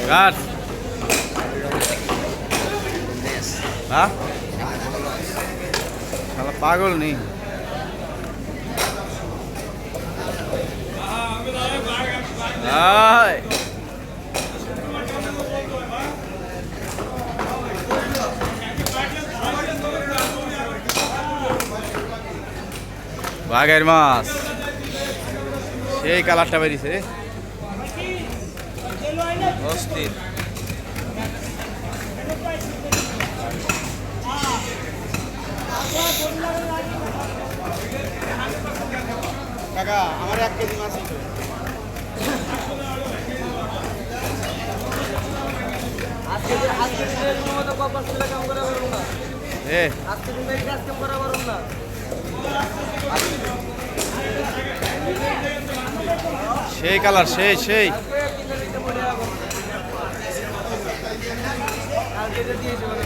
কার হ্যাঁ? পাগল নেই। বাঘের মাছ। সেই কালারটা বেরিয়েছে অস্থির। কাকা আমার এক কেজি মাছ দিত আজকে আজকে মতো কপাস তুলে কাম করা পারব না এ। আজকে দিনের কাজ কাম করা পারব না সেই কালার সেই সেই। কালকে যে দিয়েছে মানে